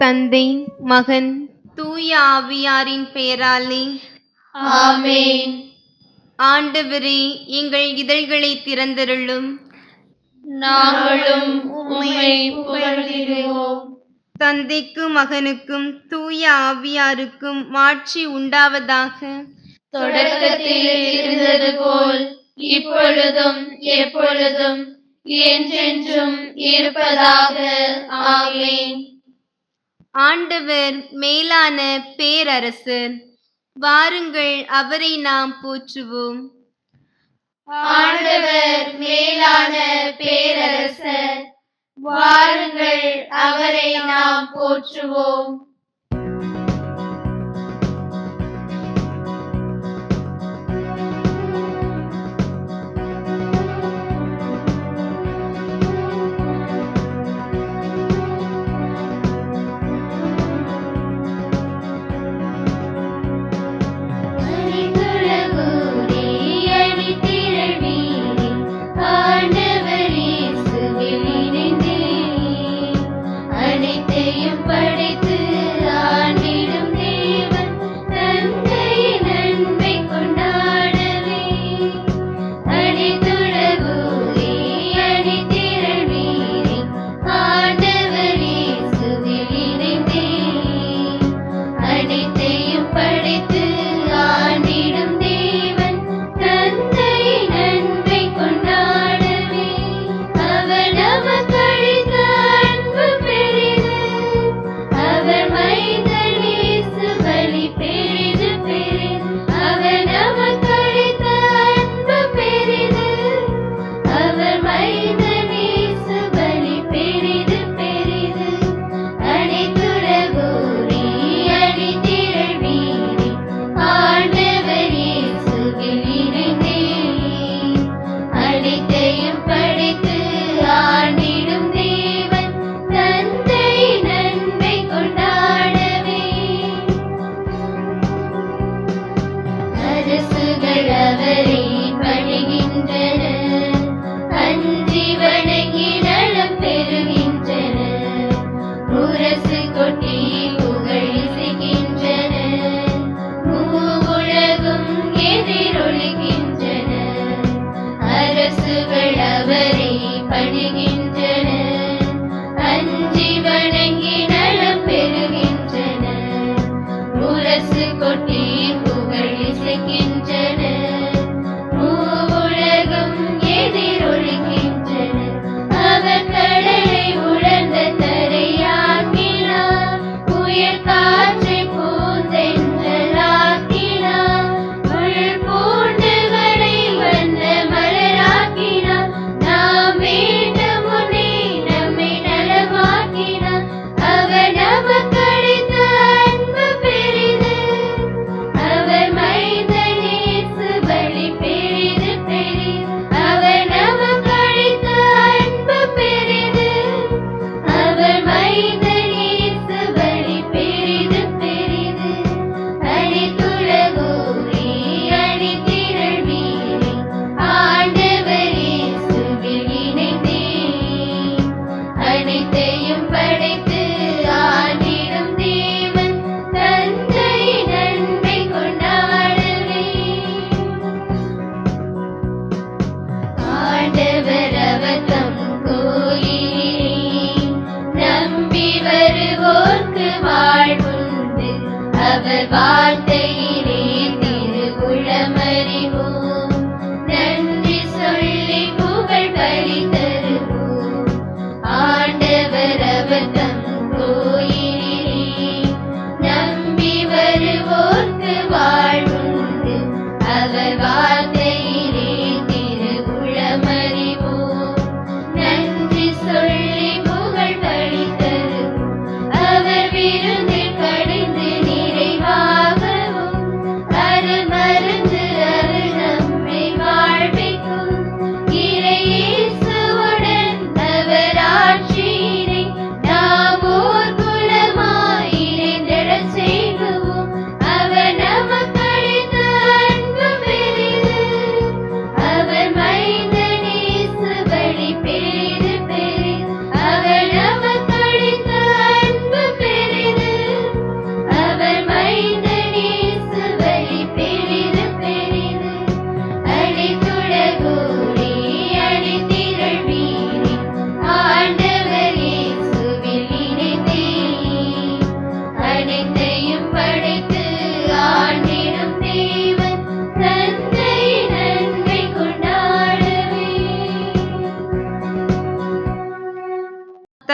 தந்தை மகன் தூய ஆவியாரின் பெயராலே ஆமென். ஆண்டவரே எங்கள் இதழ்களை திறந்தருளும். நாங்களும் உம்மை புகழ்கிறோம் தந்தைக்கும் மகனுக்கும் தூய ஆவியாருக்கும் மாட்சி உண்டாவதாக. தொடக்கத்தில் இருந்தது போல் இப்பொழுதும் எப்பொழுதும் என்றென்றும் இருப்பதாக. ஆமென். ஆண்டவர் மேலான பேரரசர் வாருங்கள் அவரை நாம் போற்றுவோம். ஆண்டவர் மேலான பேரரசர் வாருங்கள் அவரை நாம் போற்றுவோம்.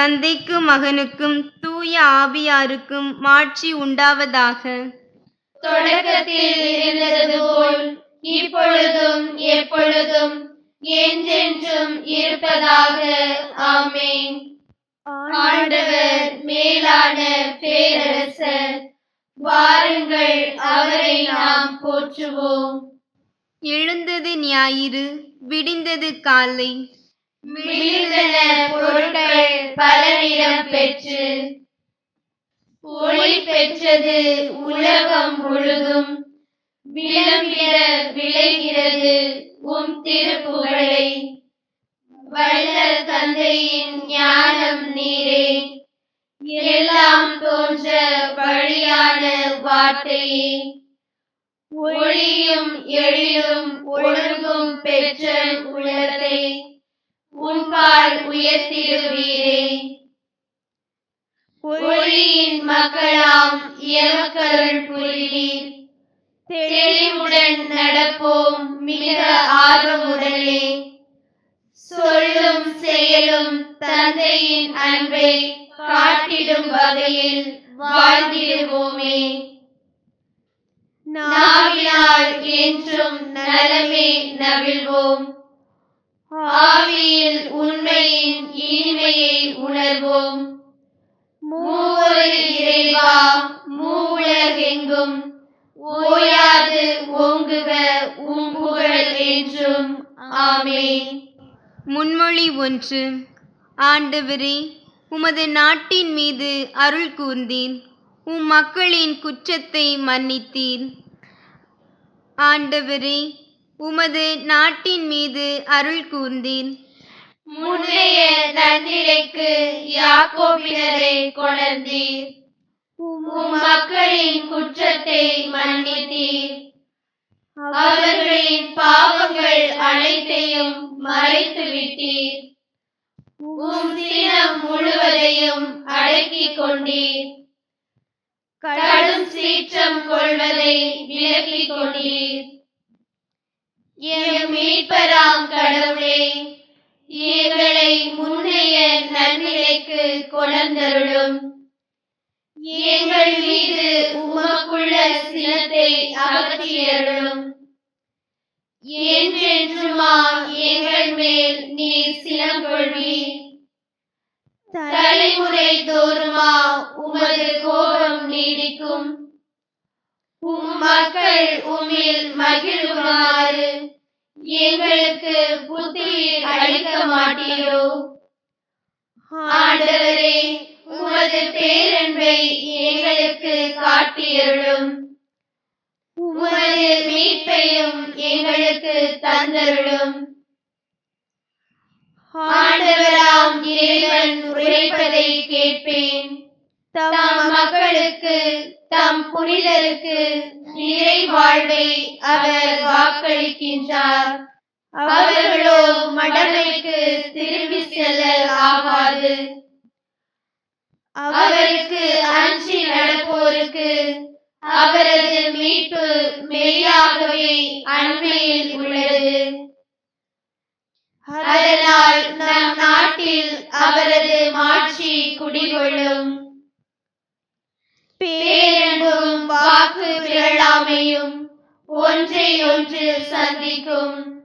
தந்தைக்கும் மகனுக்கும் தூய ஆவியாருக்கும் மாட்சி உண்டாவதாக. தொடக்கத்தில் இருந்தது போல் இப்பொழுதும் எப்பொழுதும் என்றென்றும் இருப்பதாக. ஆமென். ஆண்டவர் மேலான பேரரசர் வாருங்கள் அவரை நாம் போற்றுவோம். எழுந்தது ஞாயிறு விடிந்தது காலை. விழுந்தன பொருட்கள் பல நிறம் பெற்று ஒளி பெற்றது உலகம் முழுதும். விளம்பிட விளைகிறது உம் திருப்புகழை. வல்ல தந்தையின் ஞானம் நீரே. எல்லாம் தோன்ற வழியான வார்த்தையே. ஒளியும் எழிலும் ஒழுங்கும் பெற்ற உள்ளத்தை உன்பால் உயர்த்திடுவீரே. ஒளியின் மக்களாம் எமக்கருள் புரிவீர் தெளிவுடன் நடப்போம் மிக ஆர்வமுடனே. சொல்லும் செயலும் தந்தையின் அன்பை காட்டிடும் வகையில் வாழ்ந்திடுவோமே. நாவினால் என்றும் நலமே நவிழ்வோம். ஆவியில் உண்மையின் இனிமையை உணர்வோம். மூவரு இறைவா மூவுலகெங்கும். ஓயாது ஓங்குக உம்புகள் என்றும். ஆமே முன்மொழி ஒன்று. ஆண்டவரே உமது நாட்டின் மீது அருள் கூர்ந்தீர். உம் மக்களின் குற்றத்தை மன்னித்தீர். ஆண்டவரே உமது நாட்டின் மீது அருள் கூர்ந்தீர். முன்னைய நன்னிலைக்கு யாக்கோபினரை கொணர்ந்தீர். உம் மக்களின் குற்றத்தை மன்னித்தீர். அவர்களின் பாவங்கள் அனைத்தையும் மறைத்து விட்டீர் உம் தினம் முழுவதையும் அடக்கிக் கொண்டீர். கடும் சீற்றம் கொள்வதை விலக்கிக் கொண்டீர். மீட்பராம் கடவுளே எங்களை முன்னைய நன்னிலைக்கு கொணர்ந்தருளும். எங்கள் மீது உமக்குள்ள சினத்தை அகற்றியருளும். என்றென்றுமா எங்கள் மேல் நீர் சினம் கொள்வி தலைமுறை தோறுமா உமது கோபம் உம் மக்கள் உம்மில் மகிழ்வுமாறு எங்களுக்கு புத்துயிர் அளிக்க மாட்டீரோ? ஆண்டவரே உமது பேரன்பை எங்களுக்கு காட்டியருளும். உமது மீட்பையும் எங்களுக்கு தந்தருளும். ஆண்டவராம் இறைவன் உரைப்பதை கேட்பேன். தம் மக்களுக்கு தம் புனிதருக்கு நிறை வாழ்வை அவர் வாக்களிக்கின்றார். அவர்களோ மடமைக்கு திரும்பி செல்ல ஆகாது. அவருக்கு அஞ்சி நடப்போருக்கு அவரது மீட்பு மெய்யாகவே அண்மையில் உள்ளது. அதனால் நம் நாட்டில் அவரது மாட்சி குடிகொள்ளும். வாக்கு பிறழாமையும் ஒன்றை ஒன்று சந்திக்கும்.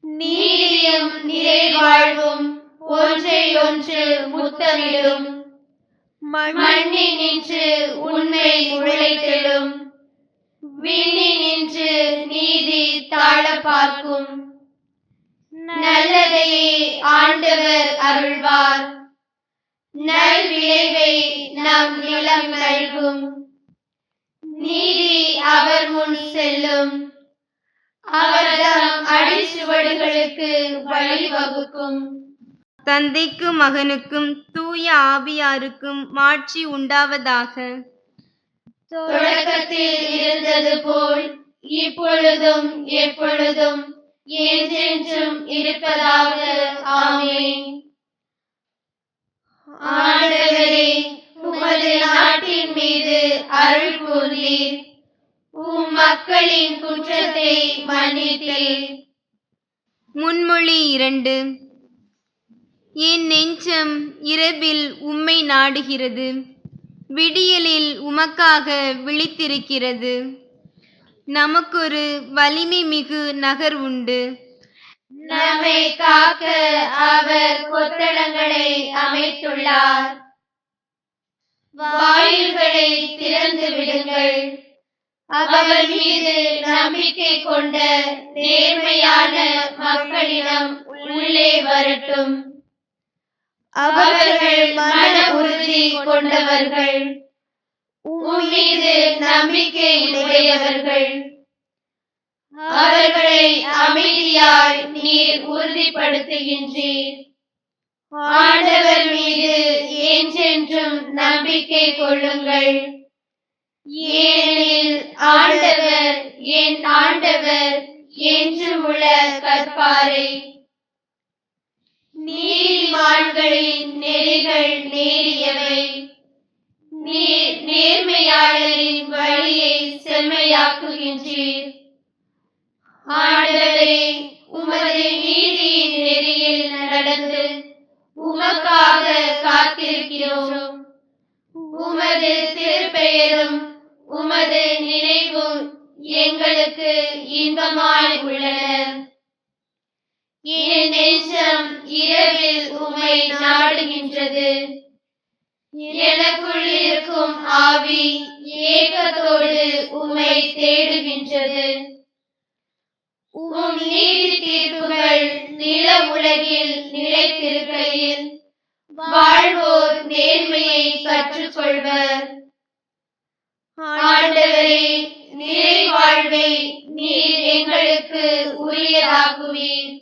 நீதியும் நிறைவாழ்வும் ஒன்றை ஒன்று முத்தமிடும். மண்ணி நின்று உண்மை உழைத்தெழும் விண்ணி நின்று நீதி தாழ பார்க்கும் நல்லதையே ஆண்டவர் அருள்வார். நல் விளைவை நம் நிலம் நல்கும். நீதி அவர் முன் செல்லும். அவர் தம் அடிச்சுவடுகளுக்கு வழிவகுக்கும் தந்தைக்கும் மகனுக்கும் தூய ஆவியாருக்கும் மாட்சி உண்டாவதாக. தொடக்கத்தில் இருந்தது போல் இப்பொழுதும் எப்பொழுதும் என்றென்றும் இருப்பதாக. ஆமென். மக்களின் குற்றத்தை மன்னித்தீர் முன்மொழி இரண்டு. என் நெஞ்சம் இரவில் உம்மை நாடுகிறது. விடியலில் உமக்காக விழித்திருக்கிறது. நமக்கொரு வலிமை மிகு நகர் உண்டு. நம்மை காக்க அவர் கொத்தளங்களை அமைத்துள்ளார். வாயில்களை திறந்து விடுங்கள். அவர் மீது நம்பிக்கை கொண்ட நேர்மையான மக்களிடம் உள்ளே வரட்டும். அவர்கள் மன உறுதி கொண்டவர்கள். மீது நம்பிக்கை உடையவர்கள். அவர்களை அமைதியாய் நீர் உறுதிப்படுத்துகின்றீர். ஆண்டவர் மீது என்றென்றும் நம்பிக்கை கொள்ளுங்கள். ஏனெனில் ஆண்டவர் என் ஆண்டவர் என்றும் உள்ள கற்பாரை நீதிமான்களின் நெறிகள் நேரியவை. நீர் நேர்மையாளரின் வழியை செம்மையாக்குகின்றீர். ஆண்டவரே உமது நீதியின் நெறியில் நடந்து உமக்காக காத்திருக்கிறோம். உமது திருப்பெயரும் உமது நினைவும் எங்களுக்கு இன்பமாய் உள்ளன. என் நெஞ்சம் இரவில் உமை நாடுகின்றது. எனக்குள் இருக்கும் ஆவி ஏக்கத்தோடு உமை தேடுகின்றது. உம் நீதி தீர்ப்புகள் நில உலகில் நிலைத்திருக்கையில் வாழ்வோர் நேர்மையை கற்றுக்கொள்வர். வாழ்வை நீர் எங்களுக்கு உரியதாக்குவீர்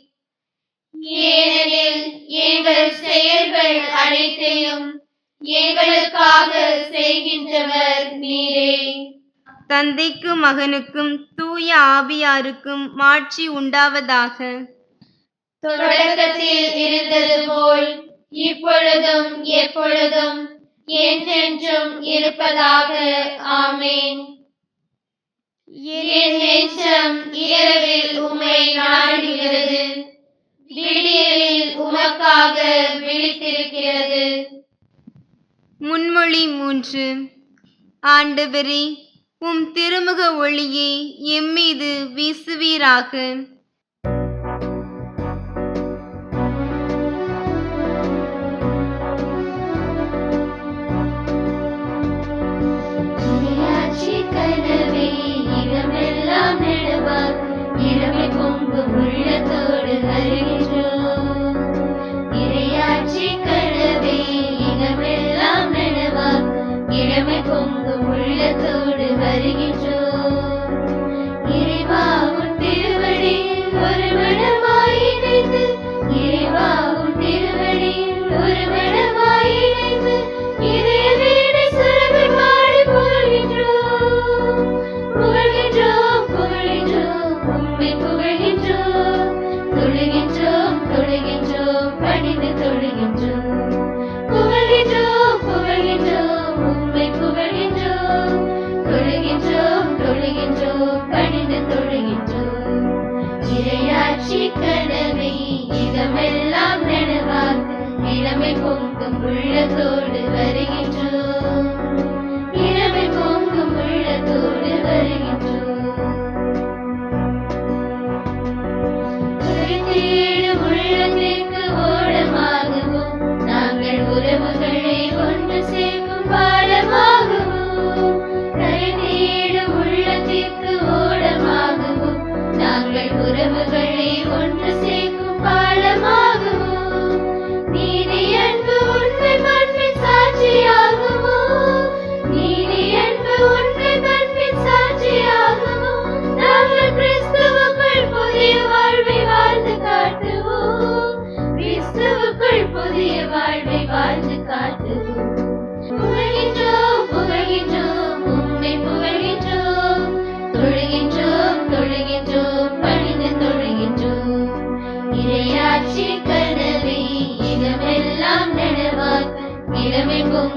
ஏனெனில் எங்கள் செயல்கள் அனைத்தையும் எங்களுக்காக செய்கின்றவர் நீரே. தந்தைக்கும் மகனுக்கும் தூய ஆவியாருக்கும் மாட்சி உண்டாவதாக. தொடக்கத்தில் இருந்தது போல் இப்பொழுதும் எப்பொழுதும் என்றென்றும் இருப்பதாக. ஆமேன். என் நெஞ்சம் இரவில் உம்மை நாடுகிறது. விடியலில் உமக்காக விழித்திருக்கிறது. முன்மொழி மூன்று. ஆண்டவரே உம் திருமுக ஒளியை எம்மீது வீசுவீராக.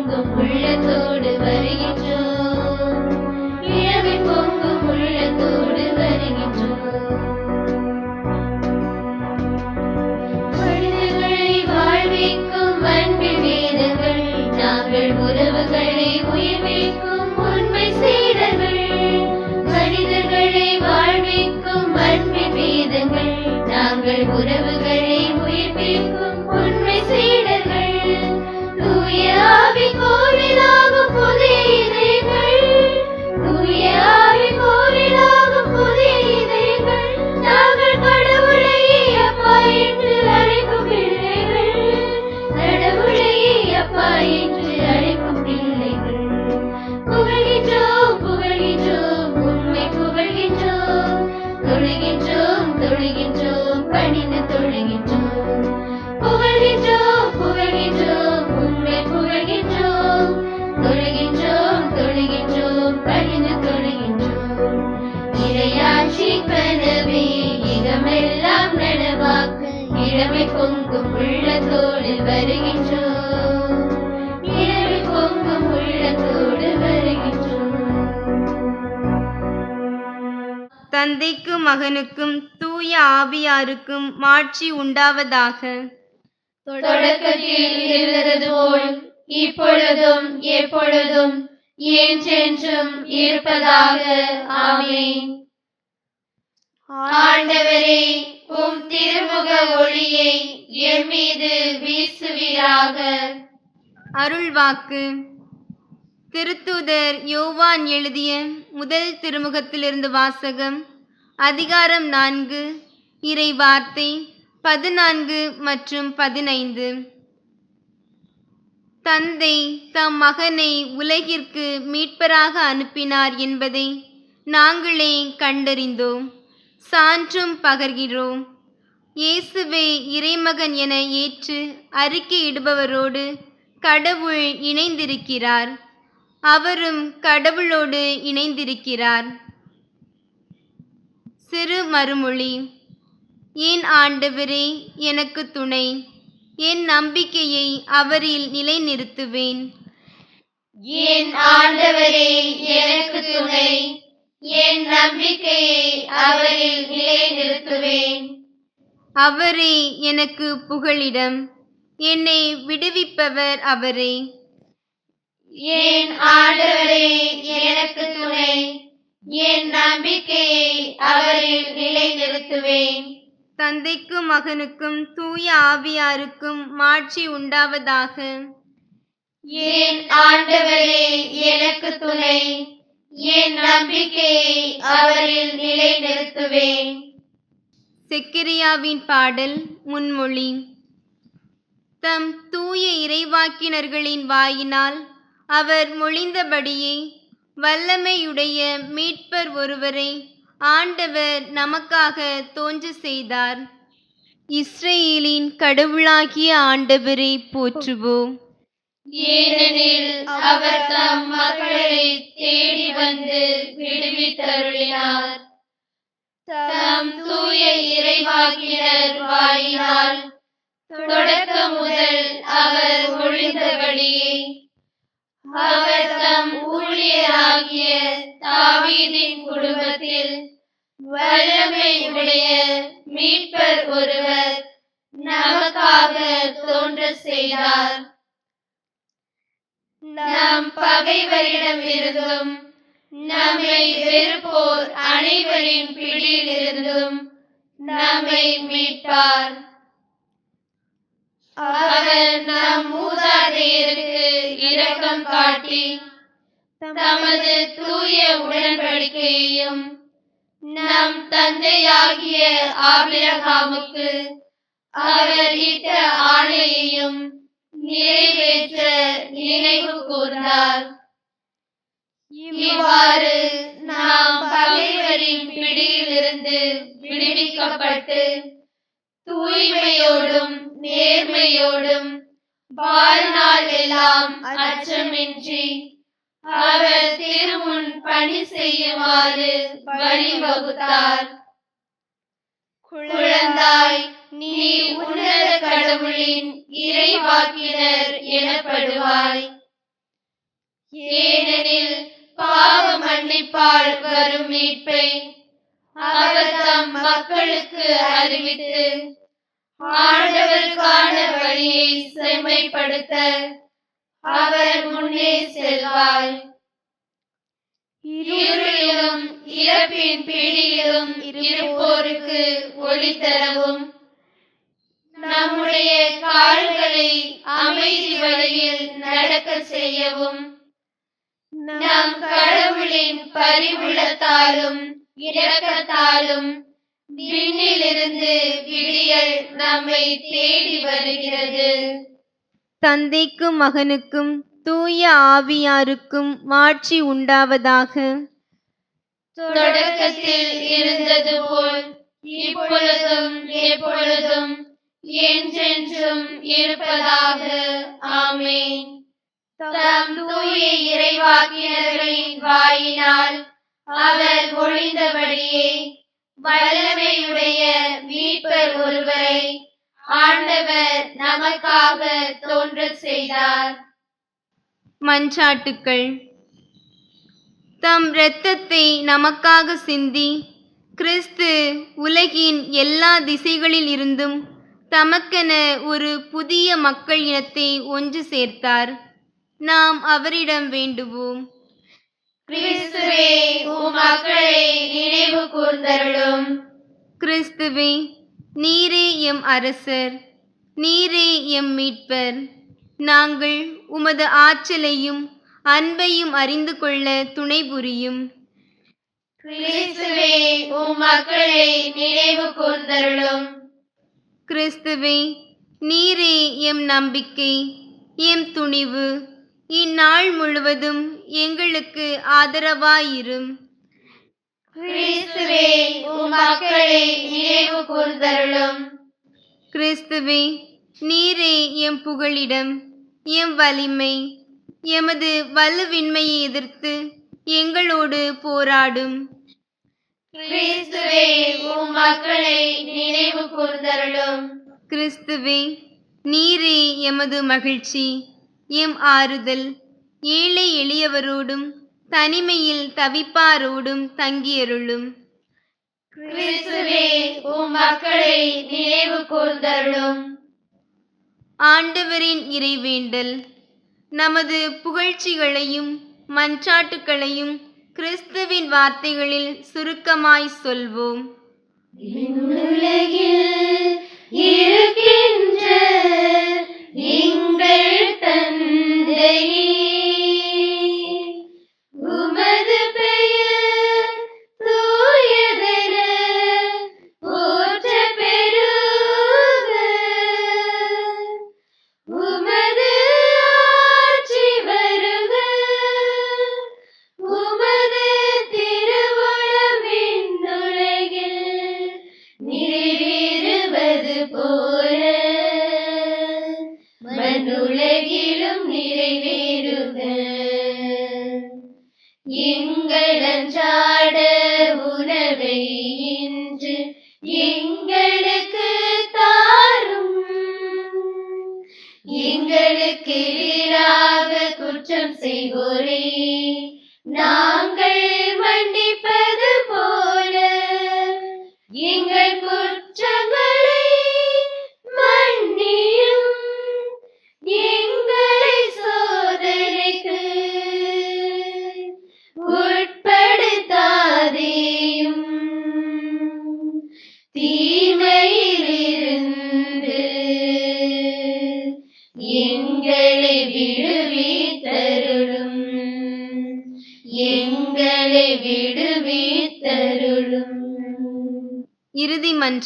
the world. ஆவியாருக்கும் மாட்சி உண்டாவதாக. தொடக்கத்தில் இருந்தது போல் இப்பொழுதும் எப்பொழுதும் என்றென்றும் இருப்பதாக. ஆமென். ஆண்டவரே உம் திருமுக ஒளியை என் மீது வீசுவீராக. அருள்வாக்கு. திருத்தூதர் யோவான் எழுதிய முதல் திருமுகத்திலிருந்து வாசகம் அதிகாரம் நான்கு. இறை வார்த்தை பதினான்கு மற்றும் பதினைந்து. தந்தை தம் மகனை உலகிற்கு மீட்பராக அனுப்பினார் என்பதை நாங்களே கண்டறிந்தோம். சான்றும் பகர்கிறோம். இயேசுவே இறைமகன் என ஏற்று அறிக்கையிடுபவரோடு கடவுள் இணைந்திருக்கிறார். அவரும் கடவுளோடு இணைந்திருக்கிறார். சிறு மறுமொழி. என் ஆண்டவரே எனக்கு துணை. என் நம்பிக்கையை அவரில் நிலைநிறுத்துவேன். என் ஆண்டவரே எனக்கு துணை. என் நம்பிக்கையை அவரில் நிலைநிறுத்துவேன். அவரே எனக்கு புகலிடம். என்னை விடுவிப்பவர் அவரே. என் ஆண்டவரே எனக்கு துணை. என் நம்பிக்கையை அவரில் நிலைநிறுத்துவேன். தந்தைக்கும் மகனுக்கும் தூய ஆவியாருக்கும் மாட்சி உண்டாவதாக. என் ஆண்டவரே எனக்கு துணை. என் நம்பிக்கையை அவரில் நிலைநிறுத்துவேன். செக்கிரியாவின் பாடல் முன்மொழி. தம் தூய இறைவாக்கினர்களின் வாயினால் அவர் மொழிந்தபடியே வல்லமையுடைய மீட்பர் ஒருவரை ஆண்டவர் நமக்காக தோன்ற செய்தார். இஸ்ரேலின் கடவுளாகிய ஆண்டவரை போற்றுவோம். ஏனெனில் அவர் தம் மக்களை தேடி வந்து விடுவித்தருளினார். தம் தூய இறைவாக்கினர் வாயினால் தொடக்கம் முதல் அவர் ஒழிந்தபடியே அவர் தம் ஊழியராகிய தாவீதின் குடும்பத்தில் வல்லமை உடைய மீட்பர் ஒருவர் நமக்காக தோன்ற செய்தார். நம் பகைவரிடம் இருந்தும் நம்மை வெறுப்போர் அனைவரின் பிடியிலிருந்தும் நம்மை மீட்பார். அவர் நம் மூதாதையருக்கு இரக்கம் காட்டி தமது தூய உடன்படிக்கையையும் நம் தந்தையாகிய ஆபிரகாமுக்கு அவர் இட்ட ஆணையையும் நிறைவேற்ற நினைவு கூர்ந்தார். இவ்வாறு நாம் பகைவரின் பிடியிலிருந்து விடுவிக்கப்பட்டு தூய்மையோடும் நேர்மையோடும் வாழ்நாள் எல்லாம் அச்சமின்றி அவர் திருமுன் பணி செய்யுமாறு வழிவகுத்தார் குழந்தாய் நீ உன்னத கடவுளின் இறைவாக்கினர் எனப்படுவாய். ஏனெனில் பாவ மன்னிப்பால் வரும் மீட்பை அவர் தம் மக்களுக்கு அறிவித்து ஆண்டவருக்கான வழியை செம்மைப்படுத்த அவர் முன்னே செல்வார். இருளிலும் இறப்பின் பிடியிலும் இருப்போருக்கு ஒளி தரவும். நம்முடைய கால்களை அமைதி வழியில் நடக்க செய்யவும். நம் கடவுளின் பரிவுளத்தாலும் இரக்கத்தாலும் விண்ணிலிருந்து விடியல் நம்மை தேடி வருகிறது. தந்தைக்கும் மகனுக்கும் தூய ஆவியாருக்கும் மாட்சி உண்டாவதாக. தொடக்கத்தில் இருந்தது போல் இப்பொழுதும் எப்பொழுதும் என்றென்றும் இருப்பதாக. ஆமென். தம் தூய இறைவாக்கினர்களின் வாயினால் அவர் ஒளிந்தபடியே வல்லமையுடைய மீட்பர் ஒருவரை ஆண்டவர் நமக்காக தோன்ற செய்தார். மஞ்சாட்டுக்கள். தம் இரத்தத்தை நமக்காக சிந்தி கிறிஸ்து உலகின் எல்லா திசைகளில் இருந்தும் தமக்கென ஒரு புதிய மக்கள் இனத்தை ஒன்று சேர்த்தார். நாம் அவரிடம் வேண்டுவோம். கிறிஸ்துவே உம் மக்களை நினைவு கூர்ந்தருளும். கிறிஸ்துவே நீரே எம் அரசர் நீரே எம் மீட்பர். நாங்கள் உமது ஆற்றலையும் அன்பையும் அறிந்து கொள்ள துணை புரியும். கிறிஸ்துவே உம் மக்களை நினைவு கூர்ந்தருளும். கிறிஸ்துவே நீரே எம் நம்பிக்கை எம் துணிவு. இந்நாள் முழுவதும் எங்களுக்கு ஆதரவாயிரும். கிறிஸ்துவே மக்களை நினைவு கூர்ந்தருளும். கிறிஸ்துவே நீரே எம் புகழிடம் எம் வலிமை எமது வலுவின்மையை எதிர்த்து எங்களோடு போராடும். கிறிஸ்துவே உம் மக்களை நினைவு கூர்ந்தருளும். கிறிஸ்துவே நீரே எமது மகிழ்ச்சி எம் ஆறுதல் ஏழை எளியவரோடும் தனிமையில் தவிப்பாரோடும் தங்கியருளும். கிறிஸ்துவே உம் மக்களை நினைவு கூர்ந்தருளும். ஆண்டவரின் இறைவேண்டல். நமது புகழ்ச்சிகளையும் மன்றாட்டுக்களையும் கிறிஸ்துவின் வார்த்தைகளில் சுருக்கமாய் சொல்வோம். உலகில் இருக்கின்ற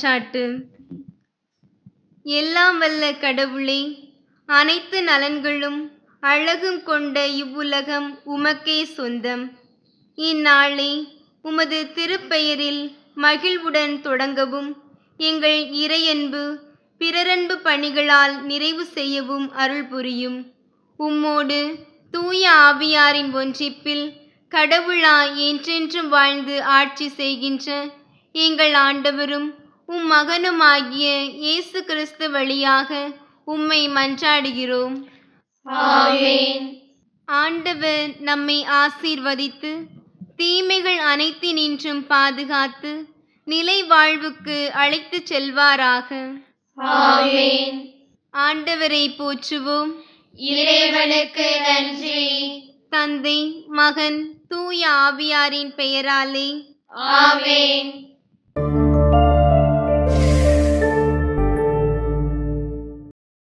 இறுதி எல்லாம் வல்ல கடவுளே அனைத்து நலன்களும் அழகும் கொண்ட இவ்வுலகம் உமக்கே சொந்தம். இந்நாளை உமது திருப்பெயரில் மகிழ்வுடன் தொடங்கவும் எங்கள் இறையன்பு பிறரன்பு பணிகளால் நிறைவு செய்யவும் அருள் புரியும். உம்மோடு தூய ஆவியாரின் ஒன்றிப்பில் கடவுளாய் என்றென்றும் வாழ்ந்து ஆட்சி செய்கின்ற எங்கள் ஆண்டவரும் உம் மகனுமாகிய இயேசு கிறிஸ்து வழியாக உம்மை மன்றாடுகிறோம். ஆண்டவர் நம்மை ஆசீர்வதித்து தீமைகள் அனைத்தினின்றும் பாதுகாத்து நிலை வாழ்வுக்கு அழைத்துச் செல்வாராக. ஆண்டவரை போற்றுவோம். இறைவனுக்கு நன்றி. தந்தை மகன் தூய ஆவியாரின் பெயராலே. ஆமென்.